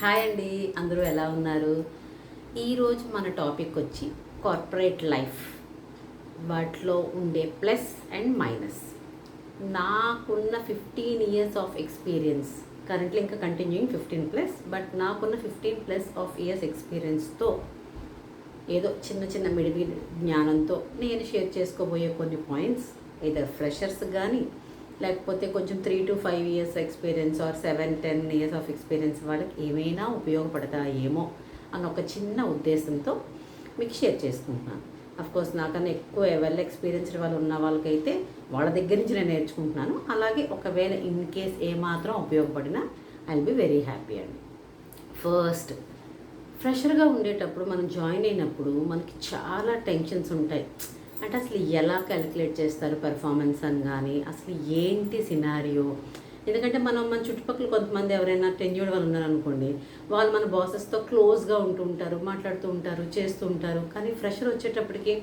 Hi అండి అందరూ ఎలా ఉన్నారు? ఈరోజు మన టాపిక్ వచ్చి కార్పొరేట్ లైఫ్ వాటిలో ఉండే ప్లస్ అండ్ మైనస్. నాకున్న fifteen years of experience currently ఇంకా కంటిన్యూయింగ్ ఫిఫ్టీన్ ప్లస్ బట్ నాకున్న ఫిఫ్టీన్ ప్లస్ ఆఫ్ ఇయర్స్ ఎక్స్పీరియన్స్తో ఏదో చిన్న చిన్న మిడివి జ్ఞానంతో నేను షేర్ చేసుకోబోయే కొన్ని పాయింట్స్ ఏదో ఫ్రెషర్స్ కానీ లేకపోతే కొంచెం three to five years experience or seven ten years of experience వాళ్ళకి ఏమైనా ఉపయోగపడతాయేమో అన్న ఒక చిన్న ఉద్దేశంతో మీకు షేర్ చేసుకుంటున్నాను. కోర్స్ నాకన్నా ఎక్కువ వెల్ ఎక్స్పీరియన్స్డ్ వాళ్ళు ఉన్న వాళ్ళకైతే వాళ్ళ దగ్గర నుంచి నేను నేర్చుకుంటున్నాను. అలాగే ఒకవేళ ఇన్ కేస్ ఏమాత్రం ఉపయోగపడినా I will be very happy అండి ఫస్ట్ ఫ్రెషర్గా ఉండేటప్పుడు మనం జాయిన్ అయినప్పుడు మనకి చాలా టెన్షన్స్ ఉంటాయి. అంటే అసలు ఎలా క్యాలిక్యులేట్ చేస్తారు పెర్ఫార్మెన్స్ అని కానీ అసలు ఏంటి సినారియో ఎందుకంటే మనం మన చుట్టుపక్కల కొంతమంది ఎవరైనా టెన్యూడ్ వాళ్ళు ఉన్నారనుకోండి వాళ్ళు మన బాసెస్తో క్లోజ్గా ఉంటూ ఉంటారు మాట్లాడుతూ ఉంటారు చేస్తూ ఉంటారు. కానీ ఫ్రెషర్ వచ్చేటప్పటికి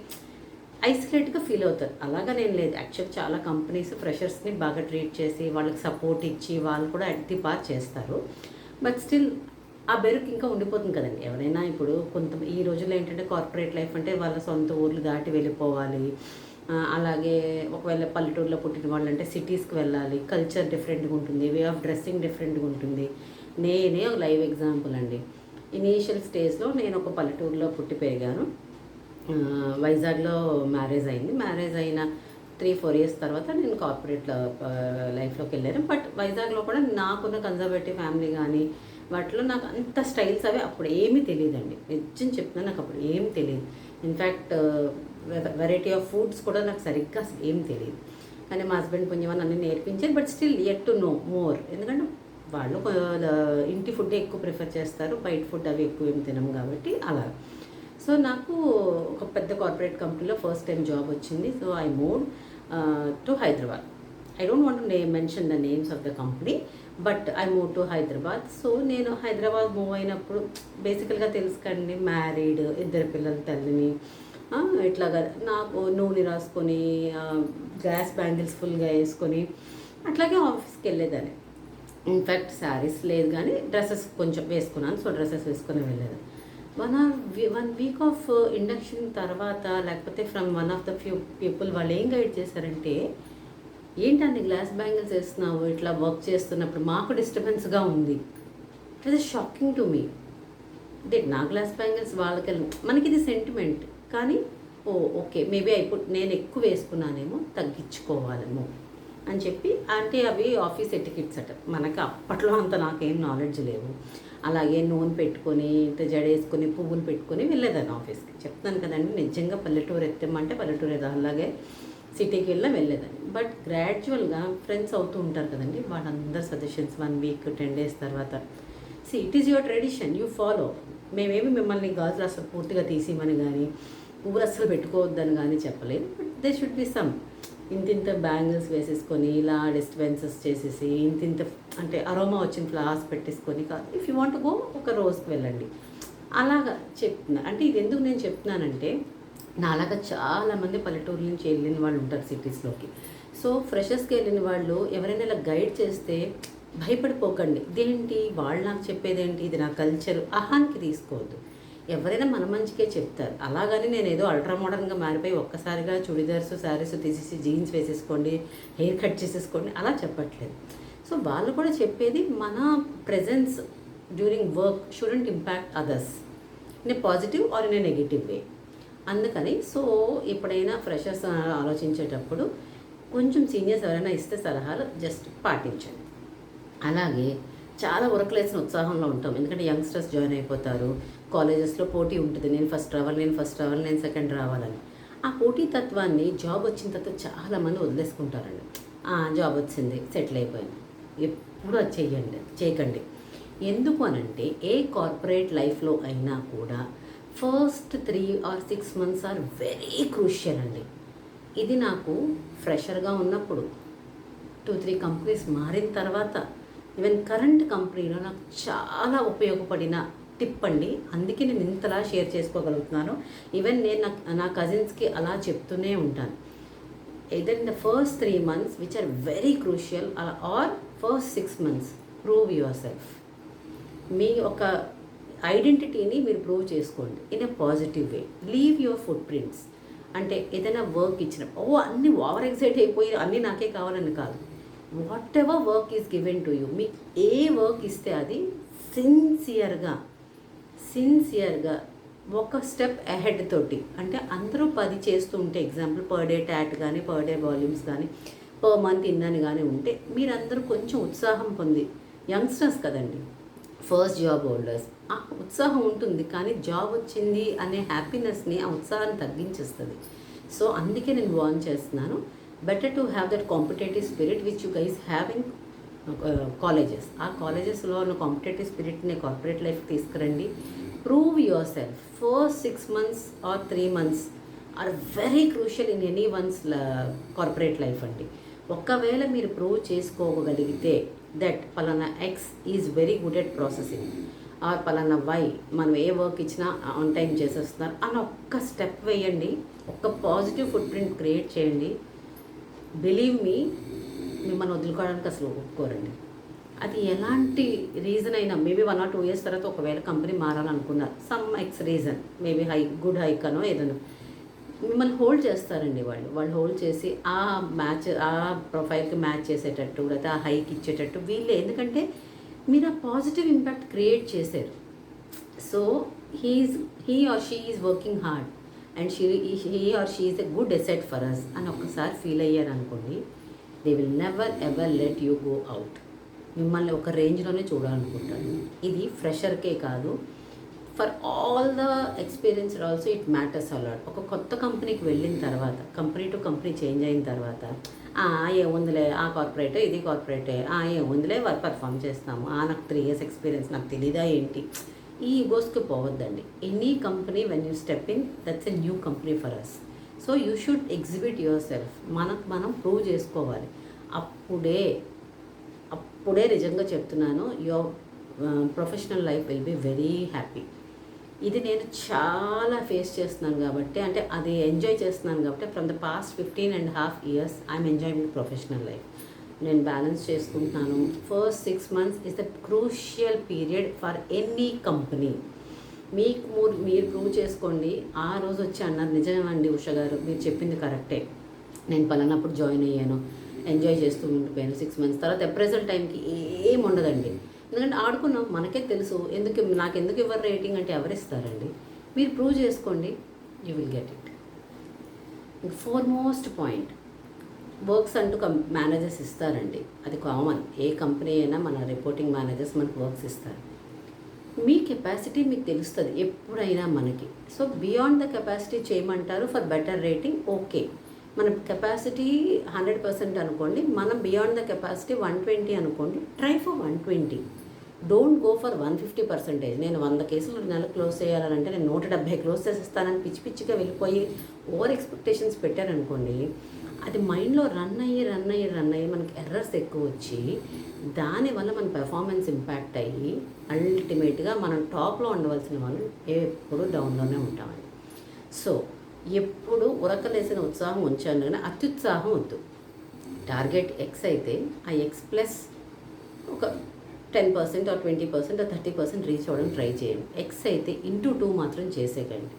ఐసోలేట్గా ఫీల్ అవుతారు. అలాగా నేను లేదు. యాక్చువల్ చాలా కంపెనీస్ ఫ్రెషర్స్ని బాగా ట్రీట్ చేసి వాళ్ళకి సపోర్ట్ ఇచ్చి వాళ్ళు కూడా అట్ ది పార్ చేస్తారు. బట్ స్టిల్ ఆ బెరుకు ఇంకా ఉండిపోతుంది కదండి. ఎవరైనా ఇప్పుడు కొంత ఈ రోజుల్లో ఏంటంటే కార్పొరేట్ లైఫ్ అంటే వాళ్ళ సొంత ఊర్లు దాటి వెళ్ళిపోవాలి. అలాగే ఒకవేళ పల్లెటూరులో పుట్టిన వాళ్ళు అంటే సిటీస్కి వెళ్ళాలి. కల్చర్ డిఫరెంట్గా ఉంటుంది. వే ఆఫ్ డ్రెస్సింగ్ డిఫరెంట్గా ఉంటుంది. నేనే ఒక లైవ్ ఎగ్జాంపుల్ అండి. ఇనీషియల్ స్టేజ్లో నేను ఒక పల్లెటూరులో పుట్టి పెరిగాను. వైజాగ్లో మ్యారేజ్ అయింది. మ్యారేజ్ అయిన త్రీ ఫోర్ ఇయర్స్ తర్వాత నేను కార్పొరేట్ లైఫ్లోకి వెళ్ళాను. బట్ వైజాగ్లో కూడా నాకున్న కన్జర్వేటివ్ ఫ్యామిలీ కానీ వాటిలో నాకు అంత స్టైల్స్ అవి అప్పుడు ఏమీ తెలియదండి. నిజం చెప్తున్నా నాకు అప్పుడు ఏం తెలియదు. ఇన్ఫ్యాక్ట్ వెరైటీ ఆఫ్ ఫుడ్స్ కూడా నాకు సరిగ్గా అసలు ఏం తెలియదు. కానీ మా హస్బెండ్ కొంచెం అన్నీ నేర్పించారు but still at to no more ఎందుకంటే వాళ్ళు ఇంటి ఫుడ్ ఎక్కువ ప్రిఫర్ చేస్తారు బయట ఫుడ్ అవి ఎక్కువ ఏం తినం కాబట్టి అలా. సో నాకు ఒక పెద్ద కార్పొరేట్ కంపెనీలో ఫస్ట్ టైం జాబ్ వచ్చింది. So I move to Hyderabad I don't want నే mention the names of the company but I move to Hyderabad. So నేను హైదరాబాద్ మూవ్ అయినప్పుడు బేసికల్గా తెలుసుకండి మ్యారీడ్ ఇద్దరు పిల్లల తల్లిని. ఇట్లాగా నాకు నూనె రాసుకొని గ్లాస్ బ్యాంగిల్స్ ఫుల్గా వేసుకొని అట్లాగే ఆఫీస్కి వెళ్ళేదాన్ని. ఇన్ఫ్యాక్ట్ శారీస్ లేదు కానీ డ్రెస్సెస్ కొంచెం వేసుకున్నాను. సో డ్రెస్సెస్ వేసుకొని వెళ్ళేది one or one week of induction తర్వాత లేకపోతే from one of the few people వాళ్ళు ఏం గైడ్ చేశారంటే ఏంటండి గ్లాస్ బ్యాంగిల్స్ వేస్తున్నావు? ఇట్లా వర్క్ చేస్తున్నప్పుడు మాకు డిస్టర్బెన్స్గా ఉంది. It is shocking to me అంటే నా గ్లాస్ బ్యాంగిల్స్ వాళ్ళకి మనకి ఇది సెంటిమెంట్ కానీ ఓ ఓకే మేబీ అయిపో నేను ఎక్కువ వేసుకున్నానేమో తగ్గించుకోవాలేమో అని చెప్పి అంటే అవి ఆఫీస్ ఎటికెట్స్ అట. మనకి అప్పట్లో అంత నాకేం నాలెడ్జ్ లేవు. అలాగే నూనె పెట్టుకొని ఇంత జడేసుకొని పువ్వులు పెట్టుకొని వెళ్ళేదాన్ని ఆఫీస్కి. చెప్తాను కదండి నిజంగా పల్లెటూరు ఎత్తమంటే పల్లెటూరు అలాగే సిటీకి వెళ్ళినా వెళ్ళేదాన్ని బట్ గ్రాడ్యువల్గా ఫ్రెండ్స్ అవుతూ ఉంటారు కదండి వాళ్ళందరి suggestions one week ten days తర్వాత. See it is your tradition you follow మేమేమి మిమ్మల్ని గాజులు అసలు పూర్తిగా తీసేయమని కానీ ఊరు అస్సలు పెట్టుకోవద్దని కానీ చెప్పలేదు. But they should be some ఇంత ఇంత బ్యాంగిల్స్ వేసేసుకొని ఇలా డిస్టర్బెన్సెస్ చేసేసి ఇంత ఇంత అంటే అరోమా వచ్చిన ఫ్లవర్స్ పెట్టేసుకొని కాదు ఇఫ్ యూ వాంట్ గో ఒక రోజుకి వెళ్ళండి. అలాగా చెప్తున్నా. అంటే ఇది ఎందుకు నేను చెప్తున్నానంటే నాలాగా చాలామంది పల్లెటూరు నుంచి వెళ్ళిన వాళ్ళు ఉంటారు సిటీస్లోకి సో ఫ్రెషర్స్కి వెళ్ళిన వాళ్ళు ఎవరైనా ఇలా గైడ్ చేస్తే భయపడిపోకండి. ఇదేంటి? వాళ్ళు నాకు చెప్పేదేంటి? ఇది నా కల్చర్ అహానికి తీసుకోవద్దు. ఎవరైనా మన మంచికే చెప్తారు. అలాగని నేను ఏదో అల్ట్రా మోడర్న్గా మారిపోయి ఒక్కసారిగా చుడిదార్స్ శారీస్ తీసేసి జీన్స్ వేసేసుకోండి హెయిర్ కట్ చేసేసుకోండి అలా చెప్పట్లేదు. సో వాళ్ళు కూడా చెప్పేది మన presence during work shouldn't impact others in a positive or in a negative way అందుకని సో ఎప్పుడైనా ఫ్రెషర్స్ ఆలోచించేటప్పుడు కొంచెం సీనియర్స్ ఎవరైనా ఇస్తే సలహాలు జస్ట్ పాటించండి. అలాగే చాలా ఉరకలేసిన ఉత్సాహంలో ఉంటాం. ఎందుకంటే యంగ్స్టర్స్ జాయిన్ అయిపోతారు. కాలేజెస్లో పోటీ ఉంటుంది. నేను ఫస్ట్ రావాలి నేను ఫస్ట్ రావాలి నేను సెకండ్ రావాలని. ఆ పోటీ తత్వాన్ని జాబ్ వచ్చిన తర్వాత చాలామంది వదిలేసుకుంటారండి. జాబ్ వచ్చింది సెటిల్ అయిపోయింది. ఎప్పుడు అది చేయండి చేయకండి. ఎందుకు అనంటే ఏ కార్పొరేట్ లైఫ్లో అయినా కూడా first three or six months are very crucial అండి. ఇది నాకు ఫ్రెషర్గా ఉన్నప్పుడు టూ త్రీ కంపెనీస్ మారిన తర్వాత ఈవెన్ కరెంట్ కంపెనీలో నాకు చాలా ఉపయోగపడిన టిప్ అండి. అందుకే నేను ఇంతలా షేర్ చేసుకోగలుగుతున్నాను. ఈవెన్ నేను నా నా కజిన్స్కి అలా చెప్తూనే ఉంటాను. Either in first three months which are very crucial crucial or first six months prove yourself మీ ఒక ఐడెంటిటీని మీరు ప్రూవ్ చేసుకోండి in a positive way. Leave your footprints అంటే ఏదైనా వర్క్ ఇచ్చిన ఓ అన్ని ఓవర్ ఎక్సైట్ అయిపోయి అన్నీ నాకే కావాలని కాదు. Whatever work is given to you. మీకు ఏ వర్క్ ఇస్తే అది సిన్సియర్గా సిన్సియర్గా ఒక స్టెప్ అహెడ్ తోటి అంటే అందరూ పది చేస్తూ ఉంటే ఎగ్జాంపుల్ పర్ డే ట్యాట్ కానీ పర్ డే వాల్యూమ్స్ కానీ పర్ మంత్ ఇన్నని కానీ ఉంటే మీరందరూ కొంచెం ఉత్సాహం పొంది. యంగ్స్టర్స్ కదండి. First job holders. ఆ ఉత్సాహం ఉంటుంది కానీ జాబ్ వచ్చింది అనే హ్యాపీనెస్ని ఆ ఉత్సాహాన్ని తగ్గించేస్తుంది. సో అందుకే నేను వార్న్ చేస్తున్నాను. Better to have that competitive spirit which you guys have in colleges. ఆ కాలేజెస్లో ఉన్న కాంపిటేటివ్ స్పిరిట్ని కార్పొరేట్ లైఫ్ తీసుకురండి. Prove yourself first six months or three months are very crucial in anyone's corporate life అండి. ఒక్కవేళ మీరు prove చేసుకోగలిగితే that పలానా X is very good at processing or పలానా వై మనం ఏ వర్క్ ఇచ్చినా ఆన్ టైం చేసేస్తున్నారు అని ఒక్క స్టెప్ వేయండి. ఒక్క పాజిటివ్ ఫుట్ ప్రింట్ క్రియేట్ చేయండి. బిలీవ్ మీ మిమ్మల్ని వదులుకోవడానికి అసలు ఒప్పుకోరండి. అది ఎలాంటి రీజన్ అయినా maybe one or two years తర్వాత ఒకవేళ company మారాలనుకున్నారు. Some X reason maybe high good hike అనో ఏదైనా. మిమ్మల్ని హోల్డ్ చేస్తారండి వాళ్ళు. వాళ్ళు హోల్డ్ చేసి ఆ మ్యాచ్ ఆ ప్రొఫైల్కి మ్యాచ్ చేసేటట్టు లేకపోతే ఆ హైక్ ఇచ్చేటట్టు వీళ్ళే. ఎందుకంటే మీరు ఆ పాజిటివ్ ఇంపాక్ట్ క్రియేట్ చేశారు. So he is he or she is working hard and she he or she is a good asset for us అని ఒక్కసారి ఫీల్ అయ్యారు అనుకోండి they will never ever let you go out మిమ్మల్ని ఒక రేంజ్లోనే చూడాలనుకుంటాను. ఇది ఫ్రెషర్కే కాదు for all the experience also it matters a lot ఒక కొత్త కంపెనీకి వెళ్ళిన తర్వాత కంపెనీ టు కంపెనీ చేంజ్ అయిన తర్వాత "ఆ, ఏముందిలే ఆ కార్పొరేటే ఇది కార్పొరేటే ఆ ఏముందిలే వర్క్ పర్ఫామ్ చేస్తాము ఆ నాకు త్రీ ఇయర్స్ ఎక్స్పీరియన్స్ నాకు తెలీదా ఏంటి? ఈ ఈగోస్కి పోవద్దండి. Any company when you step in that's a new company for us so you should exhibit yourself మనకు మనం ప్రూవ్ చేసుకోవాలి. అప్పుడే అప్పుడే నిజంగా చెప్తున్నాను your professional life will be very happy ఇది నేను చాలా ఫేస్ చేస్తున్నాను కాబట్టి అంటే అది ఎంజాయ్ చేస్తున్నాను కాబట్టి from the past fifteen and half years I'm enjoying professional life నేను బ్యాలెన్స్ చేసుకుంటున్నాను. First six months is the crucial period for any company మీకు మూ మీరు ప్రూవ్ చేసుకోండి. ఆ రోజు వచ్చి అన్నారు నిజమండి ఉష గారు మీరు చెప్పింది కరెక్టే. నేను పలానప్పుడు జాయిన్ అయ్యాను. ఎంజాయ్ చేస్తూ ఉండిపోయాను సిక్స్ మంత్స్ తర్వాత ఎప్రెజెంట్ టైంకి ఏం ఉండదండి. ఎందుకంటే ఆడుకున్నాం మనకే తెలుసు. ఎందుకు నాకు ఎందుకు ఇవ్వరు రేటింగ్ అంటే ఎవరు ఇస్తారండి మీరు ప్రూవ్ చేసుకోండి. You will get it foremost point works అంటూ కం మేనేజర్స్ ఇస్తారండి. అది కామన్. ఏ కంపెనీ అయినా మన రిపోర్టింగ్ మేనేజర్స్ మనకు వర్క్స్ ఇస్తారు. మీ కెపాసిటీ మీకు తెలుస్తుంది ఎప్పుడైనా మనకి. సో బియాండ్ ద కెపాసిటీ చేయమంటారు ఫర్ బెటర్ రేటింగ్ ఓకే మన కెపాసిటీ హండ్రెడ్ పర్సెంట్ అనుకోండి మనం beyond the capacity one twenty అనుకోండి try for one twenty. Don't go for one fifty percentage. నేను వంద కేసులు నెల క్లోజ్ చేయాలంటే నేను నూట డెబ్బై క్లోజ్ చేసేస్తానని పిచ్చి పిచ్చిగా వెళ్ళిపోయి ఓవర్ ఎక్స్పెక్టేషన్స్ పెట్టారనుకోండి అది మైండ్లో రన్ అయ్యి రన్ అయ్యి రన్ అయ్యి మనకి ఎర్రర్స్ ఎక్కువ వచ్చి దానివల్ల మన పెర్ఫార్మెన్స్ ఇంపాక్ట్ అయ్యి అల్టిమేట్గా మనం టాప్లో ఉండవలసిన వాళ్ళు ఎప్పుడు డౌన్లోనే ఉంటామండి. సో ఎప్పుడు ఉరకలేసిన ఉత్సాహం ఉంచాను కానీ అత్యుత్సాహం వద్దు. టార్గెట్ ఎక్స్ అయితే ఆ ఎక్స్ ప్లస్ ఒక ten percent or twenty percent or thirty percent reach అవ్వడం ట్రై చేయండి. ఎక్స్ అయితే ఇంటూ టూ మాత్రం చేసేయకండి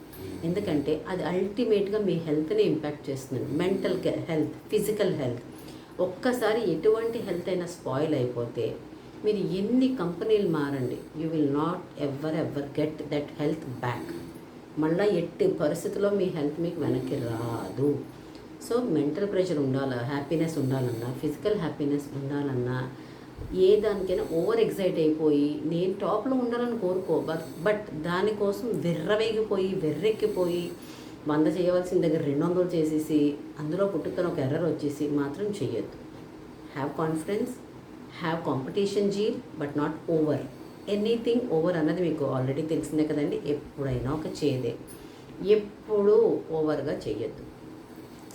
ఎందుకంటే అది అల్టిమేట్గా మీ హెల్త్ని ఇంపాక్ట్ చేస్తుంది మెంటల్ హెల్త్ ఫిజికల్ హెల్త్ ఒక్కసారి ఎటువంటి హెల్త్ అయినా స్పాయిల్ అయిపోతే మీరు ఎన్ని కంపెనీలు మారండి you will not ever ever get that health back మళ్ళీ ఎట్టి పరిస్థితుల్లో మీ హెల్త్ మీకు వెనక్కి రాదు. సో మెంటల్ ప్రెషర్ ఉండాలా హ్యాపీనెస్ ఉండాలన్నా ఫిజికల్ హ్యాపీనెస్ ఉండాలన్నా ఏ దానికైనా ఓవర్ ఎగ్జైట్ అయిపోయి నేను టాప్లో ఉండాలని కోరుకో బట్ బట్ దానికోసం వెర్రవేగిపోయి వెర్రెక్కిపోయి వంద చేయవలసిన దగ్గర రెండు వందలు చేసేసి అందులో పుట్టుకొని ఒక ఎర్రర్ వచ్చేసి మాత్రం చేయొద్దు have confidence have competition zeal but not over anything over అన్నది మీకు ఆల్రెడీ తెలిసిందే కదండి. ఎప్పుడైనా ఒక చేదే. ఎప్పుడూ ఓవర్గా చేయొద్దు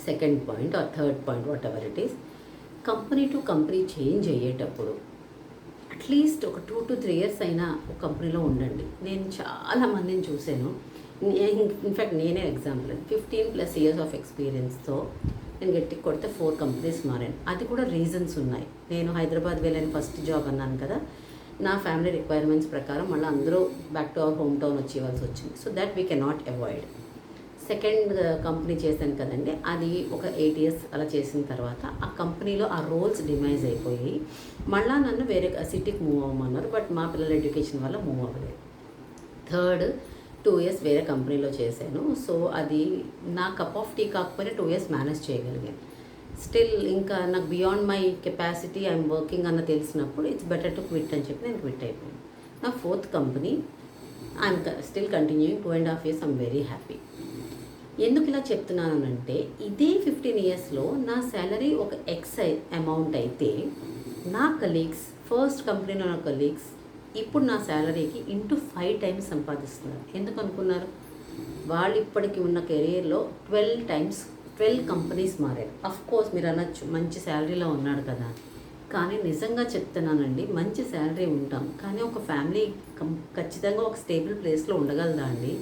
second point or third point whatever it is company to company change అయ్యేటప్పుడు అట్లీస్ట్ ఒక టూ టు త్రీ ఇయర్స్ అయినా ఒక కంపెనీలో ఉండండి. నేను చాలా మందిని చూశాను. ఇన్ఫ్యాక్ట్ నేనే example. Fifteen plus years of ఎక్స్పీరియన్స్తో నేను గట్టి కొడితే ఫోర్ కంపెనీస్ మారాను అది కూడా రీజన్స్ ఉన్నాయి. నేను హైదరాబాద్ వెళ్ళాను ఫస్ట్ జాబ్ అన్నాను కదా. నా ఫ్యామిలీ రిక్వైర్మెంట్స్ ప్రకారం మళ్ళీ అందరూ back to our home town వచ్చేవాల్సి వచ్చింది. So that we cannot avoid. Second company చేశాను కదండి. అది ఒక ఎయిట్ ఇయర్స్ అలా చేసిన తర్వాత ఆ కంపెనీలో ఆ రోల్స్ డిమైజ్ అయిపోయి మళ్ళీ నన్ను వేరే సిటీకి మూవ్ అవ్వమన్నారు. బట్ మా పిల్లల ఎడ్యుకేషన్ వల్ల మూవ్ అవ్వలేదు. థర్డ్ టూ ఇయర్స్ వేరే కంపెనీలో చేశాను. సో అది నా కప్ ఆఫ్ టీ కాకపోయినా టూ ఇయర్స్ మేనేజ్ చేయగలిగాను స్టిల్ ఇంకా నాకు beyond my capacity I'm working అన్న తెలిసినప్పుడు ఇట్స్ బెటర్ టు క్విట్ అని చెప్పి నేను క్విట్ అయిపోయాను. నా fourth company I'm still continuing two and half years I'm very happy. ఎందుకు ఇలా చెప్తున్నానంటే ఇదే ఫిఫ్టీన్ ఇయర్స్లో నా శాలరీ ఒక ఎక్స్ అమౌంట్ అయితే నా కలీగ్స్ ఫస్ట్ కంపెనీలో నా కలీగ్స్ ఇప్పుడు నా శాలరీకి ఇంటూ ఫైవ్ టైమ్స్ సంపాదిస్తున్నారు. ఎందుకు అనుకున్నారు? వాళ్ళు ఇప్పటికి ఉన్న కెరీర్లో ట్వెల్వ్ టైమ్స్ ట్వెల్వ్ కంపెనీస్ మారారు అఫ్ కోర్స్ మీరు అనొచ్చు మంచి శాలరీలో ఉన్నాడు కదా. కానీ నిజంగా చెప్తున్నానండి మంచి శాలరీ ఉంటాం. కానీ ఒక ఫ్యామిలీ ఖచ్చితంగా ఒక స్టేబుల్ ప్లేస్లో ఉండగలదా అండి?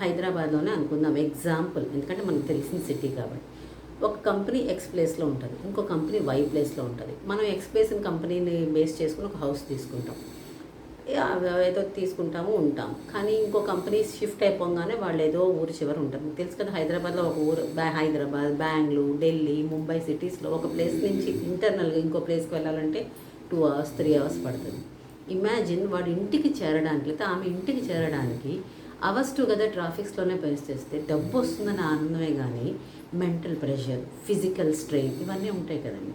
హైదరాబాద్లోనే అనుకుందాం ఎగ్జాంపుల్. ఎందుకంటే మనకు తెలిసిన సిటీ కాబట్టి. ఒక కంపెనీ ఎక్స్ ప్లేస్లో ఉంటుంది ఇంకో కంపెనీ వై ప్లేస్లో ఉంటుంది. మనం ఎక్స్ ప్లేస్ కంపెనీని బేస్ చేసుకుని ఒక హౌస్ తీసుకుంటాం. ఏదో తీసుకుంటాము ఉంటాం. కానీ ఇంకో కంపెనీ షిఫ్ట్ అయిపోగానే వాళ్ళు ఏదో ఊరు చివరి ఉంటారు. మీకు తెలుసు కదా హైదరాబాద్లో ఒక ఊరు హైదరాబాద్ బెంగళూరు ఢిల్లీ ముంబై సిటీస్లో ఒక ప్లేస్ నుంచి ఇంటర్నల్గా ఇంకో ప్లేస్కి వెళ్ళాలంటే టూ అవర్స్ త్రీ అవర్స్ పడుతుంది. ఇమాజిన్ వాడు ఇంటికి చేరడానికి ఆమె ఇంటికి చేరడానికి అవర్స్ టుగెదర్ ట్రాఫిక్స్లోనే చేస్తే డబ్బు వస్తుందనే ఆనందమే కానీ మెంటల్ ప్రెషర్ ఫిజికల్ స్ట్రెయిన్ ఇవన్నీ ఉంటాయి కదండి.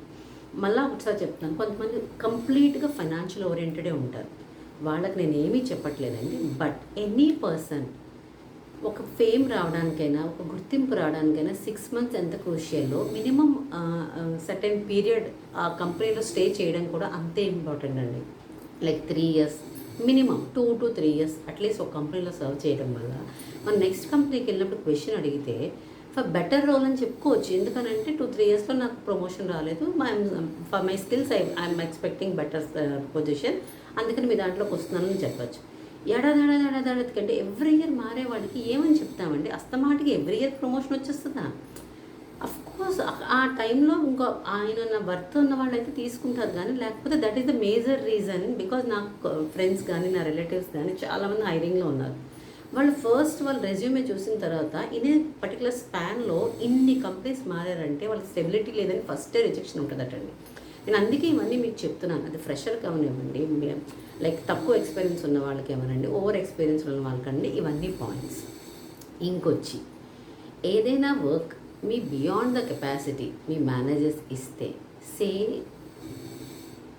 మళ్ళీ ఒకసారి చెప్తాను కొంతమంది కంప్లీట్గా ఫైనాన్షియల్ ఓరియంటెడే ఉంటారు. వాళ్ళకి నేను ఏమీ చెప్పట్లేదండి బట్ ఎనీ పర్సన్ ఒక ఫేమ్ రావడానికైనా ఒక గుర్తింపు రావడానికైనా సిక్స్ మంత్స్ ఎంత క్రూషియల్లో మినిమం సర్టెన్ పీరియడ్ ఆ కంపెనీలో స్టే చేయడం కూడా అంతే ఇంపార్టెంట్ అండి. Like three years minimum two to three years at least ఒక కంపెనీలో సర్వ్ చేయడం వల్ల మన నెక్స్ట్ కంపెనీకి వెళ్ళినప్పుడు క్వశ్చన్ అడిగితే ఫర్ బెటర్ రోల్ అని చెప్పుకోవచ్చు. ఎందుకనంటే టూ త్రీ ఇయర్స్లో నాకు ప్రమోషన్ రాలేదు. For my skills I I'm expecting better position అందుకని మీ దాంట్లోకి వస్తున్నానని చెప్పచ్చు. ఏడాది కంటే ఎవ్రీ ఇయర్ మారే వాళ్ళకి ఏమని చెప్తామండి? అస్తమాటికి ఎవ్రీ ఇయర్ ప్రమోషన్ వచ్చేస్తుందా? కోర్స్ ఆ టైంలో ఇంకో ఆయన నా వర్త్ ఉన్న వాళ్ళు అయితే తీసుకుంటారు కానీ లేకపోతే that is the major reason because నా ఫ్రెండ్స్ కానీ నా రిలేటివ్స్ కానీ చాలామంది హైరింగ్లో ఉన్నారు. వాళ్ళు ఫస్ట్ వాళ్ళు రెజ్యూమే చూసిన తర్వాత ఇదే పర్టికులర్ స్పాన్లో ఇన్ని కంపెనీస్ మారారంటే వాళ్ళకి స్టెబిలిటీ లేదని ఫస్టే రిజెక్షన్ ఉంటుందటండి. నేను అందుకే ఇవన్నీ మీకు చెప్తున్నాను. అది ఫ్రెషర్ కావనివ్వండి లైక్ తక్కువ ఎక్స్పీరియన్స్ ఉన్న వాళ్ళకి ఏమనండి ఓవర్ ఎక్స్పీరియన్స్ ఉన్న వాళ్ళకండి ఇవన్నీ పాయింట్స్ ఇంకొచ్చి ఏదైనా వర్క్ మీ బియాండ్ ద కెపాసిటీ మీ మేనేజర్స్ ఇస్తే say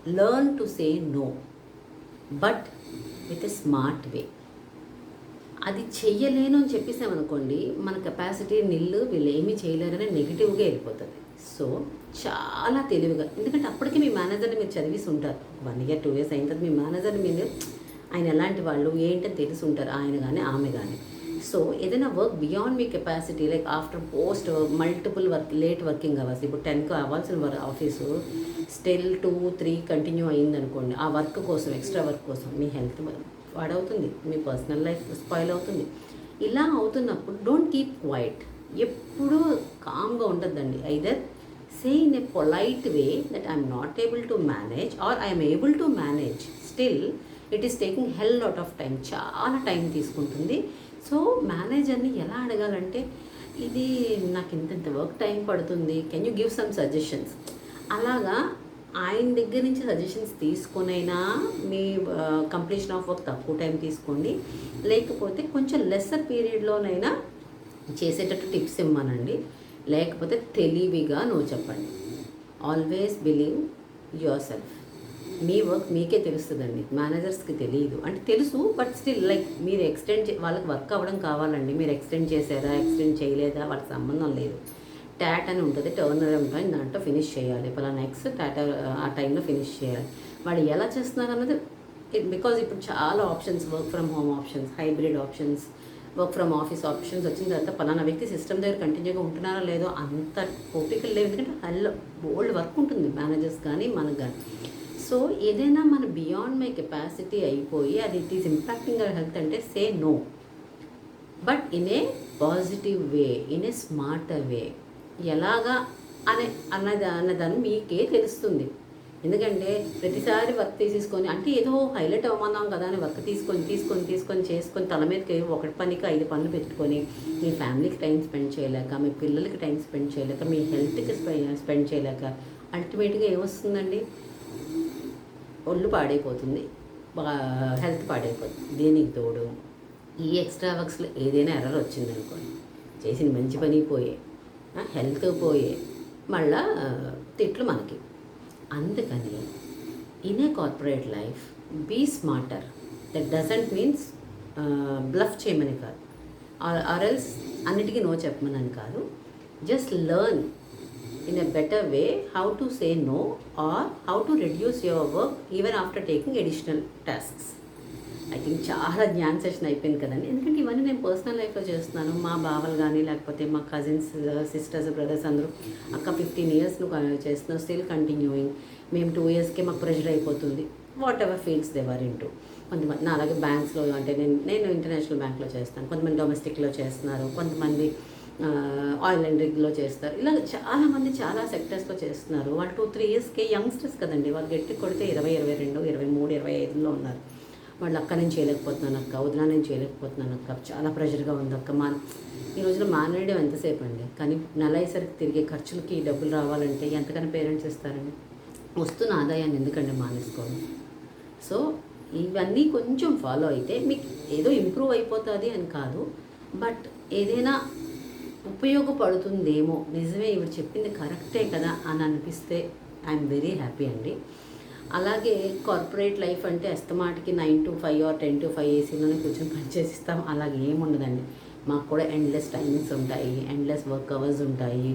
learn to say no but with a smart way అది చెయ్యలేను అని చెప్పేసామనుకోండి మన కెపాసిటీ నిల్లు వీళ్ళు ఏమీ చేయలేరనే నెగిటివ్గా వెళ్ళిపోతుంది. సో చాలా తెలివిగా ఎందుకంటే అప్పటికే మీ మేనేజర్ని మీరు చదివేసి ఉంటారు వన్ ఇయర్ టూ ఇయర్స్ అయిన తర్వాత మీ మేనేజర్ని మీరు ఆయన ఎలాంటి వాళ్ళు ఏంటని తెలిసి ఉంటారు ఆయన కానీ ఆమె కానీ సో ఏదైనా వర్క్ బియాండ్ మీ capacity like after post multiple work late working hours ఇప్పుడు టెన్కి అవ్వాల్సిన work office still two three continue అయిందనుకోండి ఆ వర్క్ కోసం ఎక్స్ట్రా వర్క్ కోసం మీ హెల్త్ పాడవుతుంది మీ పర్సనల్ లైఫ్ స్పాయిల్ అవుతుంది. ఇలా అవుతున్నప్పుడు డోంట్ కీప్ క్వైట్ ఎప్పుడూ కామ్గా ఉండద్దండి. Either say in a polite way that I'm not able to manage or I'm able to manage still it is taking hell lot of time చాలా time తీసుకుంటుంది. So మేనేజర్ని ఎలా అడగాలంటే ఇది నాకు ఇంత ఇంత వర్క్ టైం పడుతుంది can you give some suggestions అలాగా ఆయన దగ్గర నుంచి సజెషన్స్ తీసుకొనైనా మీ కంప్లీషన్ ఆఫ్ వర్క్ తక్కువ టైం తీసుకోండి. లేకపోతే కొంచెం లెస్సర్ పీరియడ్లోనైనా చేసేటట్టు టిప్స్ ఇవ్వమనండి లేకపోతే తెలివిగా నువ్వు చెప్పండి. ఆల్వేస్ బిలీవ్ యువర్ సెల్ఫ్ మీ వర్క్ మీకే తెలుస్తుందండి. మేనేజర్స్కి తెలియదు అంటే తెలుసు బట్ స్టిల్ లైక్ మీరు ఎక్స్టెండ్ చే వాళ్ళకి వర్క్ అవ్వడం కావాలండి. మీరు ఎక్స్టెండ్ చేశారా ఎక్స్టెండ్ చేయలేదా వాళ్ళకి సంబంధం లేదు. ట్యాట్ అని ఉంటుంది టర్నర్ ఉంటుంది దాంట్లో ఫినిష్ చేయాలి. పలానా ఎక్స్ టాటా ఆ టైంలో ఫినిష్ చేయాలి. వాళ్ళు ఎలా చేస్తున్నారు అన్నది బికాజ్ ఇప్పుడు చాలా options work from home options hybrid options work from office options వచ్చిన తర్వాత పలానా వ్యక్తి సిస్టమ్ దగ్గర కంటిన్యూగా ఉంటున్నారో లేదో అంత ఓపికలు లేవు ఎందుకంటే హల్ ఓల్డ్ వర్క్ ఉంటుంది. మేనేజర్స్ కానీ మనకు కానీ. సో ఏదైనా మన బియాండ్ మై కెపాసిటీ అయిపోయి అది it is impacting our health అంటే say no but in a positive way in a smarter way ఎలాగా అనే అన్నది అన్నదాన్ని మీకే తెలుస్తుంది. ఎందుకంటే ప్రతిసారి వర్క్ తీసేసుకొని అంటే ఏదో హైలైట్ అవమానం కదా అని వర్క్ తీసుకొని తీసుకొని తీసుకొని చేసుకొని తల మీదకి ఒకటి పనికి ఐదు పనులు పెట్టుకొని మీ ఫ్యామిలీకి టైం స్పెండ్ చేయలేక మీ పిల్లలకి టైం స్పెండ్ చేయలేక మీ హెల్త్కి స్పెండ్ చేయలేక అల్టిమేట్గా ఏమొస్తుందండి ఒళ్ళు పాడైపోతుంది హెల్త్ పాడైపోతుంది. దీనికి తోడు? ఈ ఎక్స్ట్రా వర్క్స్లో ఏదైనా ఎర్రర్ వచ్చిందనుకోండి చేసిన మంచి పని పోయే హెల్త్ పోయే మళ్ళా తిట్లు మనకి. అందుకని in a corporate life be smarter. That doesn't means bluff చేయమని కాదు. ఆర్ఎల్స్ అన్నిటికీ నో చెప్పమని కాదు. Just learn. In a better way how to say no or how to reduce your work even after taking additional tasks. I think చాలా జ్ఞాన్ session అయిపోయింది కదండి. ఎందుకంటే ఇవన్నీ నేను పర్సనల్ లైఫ్లో చేస్తున్నాను. మా బావలు కానీ లేకపోతే మా కజిన్స్ సిస్టర్స్ బ్రదర్స్ అందరూ అక్క ఫిఫ్టీన్ ఇయర్స్ నువ్వు చేస్తున్నావు స్టిల్ కంటిన్యూయింగ్ మేము టూ ఇయర్స్కే మాకు ప్రెషర్ అయిపోతుంది. వాట్ ఎవర్ ఫీల్డ్స్ దేవర్ ఇంటూ కొంతమంది నా అలాగే బ్యాంక్స్లో అంటే నేను నేను ఇంటర్నేషనల్ బ్యాంక్లో చేస్తాను. కొంతమంది డొమెస్టిక్లో చేస్తున్నారు. కొంతమంది ఆయిల్ అండ్ రిగ్లో చేస్తారు. ఇలా చాలామంది చాలా సెక్టర్స్లో చేస్తున్నారు. వాళ్ళు టూ త్రీ ఇయర్స్కి యంగ్స్టర్స్ కదండి. వాళ్ళు గట్టి కొడితే ఇరవై ఇరవై రెండు ఇరవై మూడు ఇరవై ఐదులో ఉన్నారు. వాళ్ళు అక్క నేను చేయలేకపోతున్నాను అక్క వదిన నేను చేయలేకపోతున్నాను అక్క చాలా ప్రెషర్గా ఉంది అక్క. మా ఈ రోజున మానేయడం ఎంతసేపు అండి? కానీ నెల అయ్యేసరికి తిరిగే ఖర్చులకి డబ్బులు రావాలంటే ఎంతకన్నా పేరెంట్స్ ఇస్తారండి? వస్తున్న ఆదాయాన్ని ఎందుకండి మానేసుకోవడం సో ఇవన్నీ కొంచెం ఫాలో అయితే మీకు ఏదో ఇంప్రూవ్ అయిపోతుంది అని కాదు. బట్ ఏదైనా ఉపయోగపడుతుందేమో. నిజమే ఇవి చెప్పింది కరెక్టే కదా అని అనిపిస్తే ఐఎమ్ వెరీ హ్యాపీ అండి. అలాగే కార్పొరేట్ లైఫ్ అంటే అస్తమాటికి nine to five or ten to five ఏసీలోనే కూర్చొని పనిచేసిస్తాం అలాగే ఏముండదండి. మాకు కూడా ఎండ్లెస్ టైమింగ్స్ ఉంటాయి ఎండ్లెస్ వర్క్ అవర్స్ ఉంటాయి.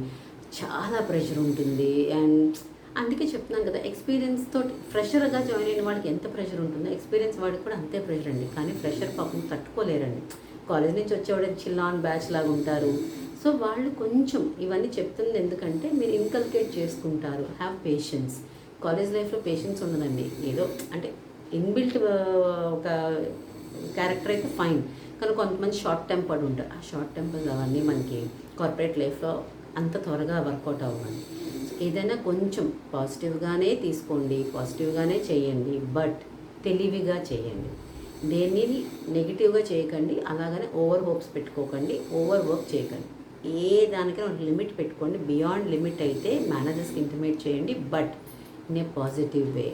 చాలా ప్రెషర్ ఉంటుంది. అండ్ అందుకే చెప్తున్నాను కదా ఎక్స్పీరియన్స్ తోటి ఫ్రెషర్గా జాయిన్ అయిన వాళ్ళకి ఎంత ప్రెషర్ ఉంటుందో ఎక్స్పీరియన్స్ వాడికి కూడా అంతే ప్రెషర్ అండి. కానీ ఫ్రెషర్ పాపం తట్టుకోలేరండి. కాలేజ్ నుంచి వచ్చేవాడు చిల్లాన్ బ్యాచ్ లాగా ఉంటారు. సో వాళ్ళు కొంచెం ఇవన్నీ చెప్తుంది ఎందుకంటే మీరు ఇన్కల్కేట్ చేసుకుంటారు. హ్యావ్ పేషెన్స్ కాలేజ్ లైఫ్లో పేషెన్స్ ఉండదండి. ఏదో అంటే ఇన్బిల్ట్ ఒక క్యారెక్టర్ అయితే ఫైన్ కానీ కొంతమంది షార్ట్ టెంపర్డ్ ఉంటారు. ఆ షార్ట్ టెంపర్స్ అవన్నీ మనకి కార్పొరేట్ లైఫ్లో అంత త్వరగా వర్కౌట్ అవ్వాలి ఏదైనా కొంచెం పాజిటివ్గానే తీసుకోండి పాజిటివ్గానే చేయండి బట్ తెలివిగా చేయండి. దేన్ని నెగిటివ్గా చేయకండి అలాగనే ఓవర్ హోప్స్ పెట్టుకోకండి ఓవర్ వర్క్ చేయకండి. ఏ దానికైనా ఒక లిమిట్ పెట్టుకోండి. బియాండ్ లిమిట్ అయితే మేనేజర్స్కి ఇంటిమేట్ చేయండి. But in a positive way.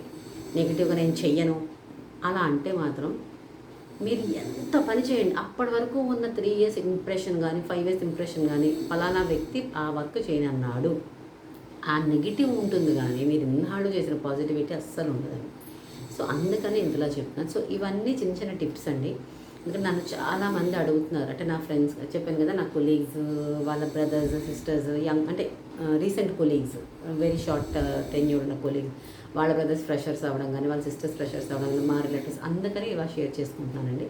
నెగిటివ్గా నేను చెయ్యను. అలా అంటే మాత్రం మీరు ఎంత పని చేయండి. అప్పటి వరకు ఉన్న త్రీ ఇయర్స్ ఇంప్రెషన్ కానీ ఫైవ్ ఇయర్స్ ఇంప్రెషన్ కానీ ఫలానా వ్యక్తి ఆ వర్క్ చేయని అన్నాడు. ఆ నెగిటివ్ ఉంటుంది కానీ మీరు ఇన్నాళ్ళు చేసిన పాజిటివిటీ అస్సలు ఉండదండి. సో అందుకని ఇంతలా చెప్తున్నాను సో ఇవన్నీ చిన్న చిన్న టిప్స్ అండి. ఎందుకంటే నన్ను చాలా మంది అడుగుతున్నారు. అంటే నా ఫ్రెండ్స్ చెప్పాను కదా నా కొలీగ్స్ వాళ్ళ బ్రదర్స్ సిస్టర్స్ యంగ్ అంటే recent colleagues very short tenure ఉన్న కొలీగ్స్ వాళ్ళ బ్రదర్స్ ఫ్రెషర్స్ అవ్వడం కానీ వాళ్ళ సిస్టర్స్ ఫ్రెషర్స్ అవ్వడం కానీ మా రిలేటివ్స్ అందరికీ ఇలా షేర్ చేసుకుంటున్నానండి.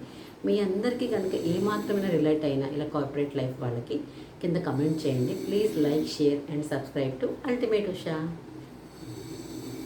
మీ అందరికీ కనుక ఏమాత్రమైనా రిలేట్ అయినా ఇలా కార్పొరేట్ లైఫ్ వాళ్ళకి కింద కమెంట్ చేయండి. Please like share and subscribe to ultimate Usha